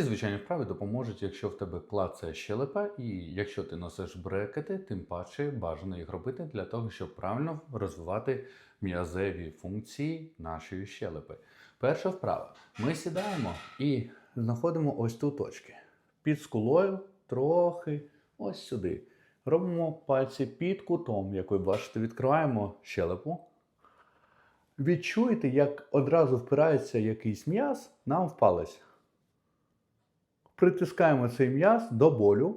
Ці звичайні вправи допоможуть, якщо в тебе клацає щелепа, і якщо ти носиш брекети, тим паче бажано їх робити для того, щоб правильно розвивати м'язеві функції нашої щелепи. Перша вправа. Ми сідаємо і знаходимо ось тут точки. Під скулою трохи ось сюди. Робимо пальці під кутом, як ви бачите, відкриваємо щелепу. Відчуєте, як одразу впирається якийсь м'яз нам в. Притискаємо цей м'яз до болю,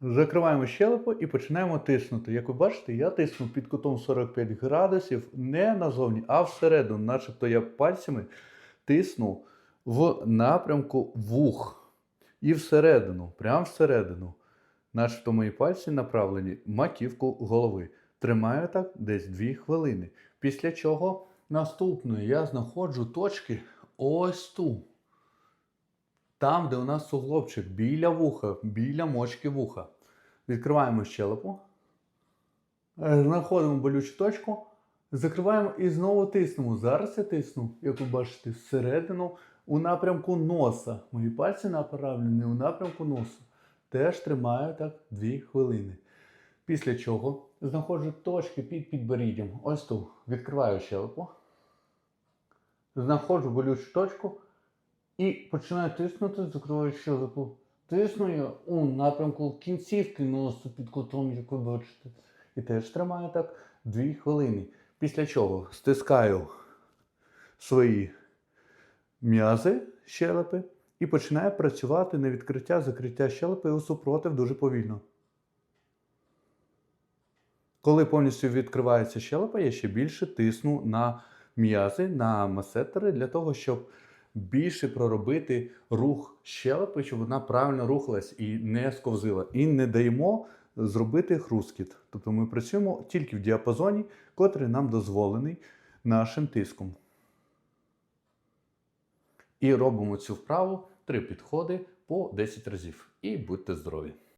закриваємо щелепу і починаємо тиснути. Як ви бачите, я тисну під кутом 45 градусів не назовні, а всередину, начебто я пальцями тисну в напрямку вух. І всередину, прямо всередину. Начебто мої пальці направлені в маківку голови. Тримаю так десь 2 хвилини. Після чого наступною я знаходжу точки ось тут. Там, де у нас суглобчик, біля вуха, біля мочки вуха. Відкриваємо щелепу, е, знаходимо болючу точку, закриваємо і знову тиснемо. Зараз я тисну, як ви бачите, всередину у напрямку носа. Мої пальці направлені у напрямку носа. Теж тримаю так 2 хвилини. Після чого знаходжу точки під підборіддям. Ось тут. Відкриваю щелепу. Знаходжу болючу точку і починаю тиснути, закриваю щелепу. Тисну у напрямку кінцівки носу під кутом, як ви бачите. І теж тримаю так 2 хвилини. Після чого стискаю свої м'язи щелепи і починаю працювати на відкриття, закриття щелепи у супротив дуже повільно. Коли повністю відкривається щелепа, я ще більше тисну на м'язи, на масетери для того, щоб більше проробити рух щелепи, щоб вона правильно рухалась і не сковзила. І не даємо зробити хрускіт. Тобто ми працюємо тільки в діапазоні, котрий нам дозволений нашим тиском. І робимо цю вправу три підходи по 10 разів. І будьте здорові!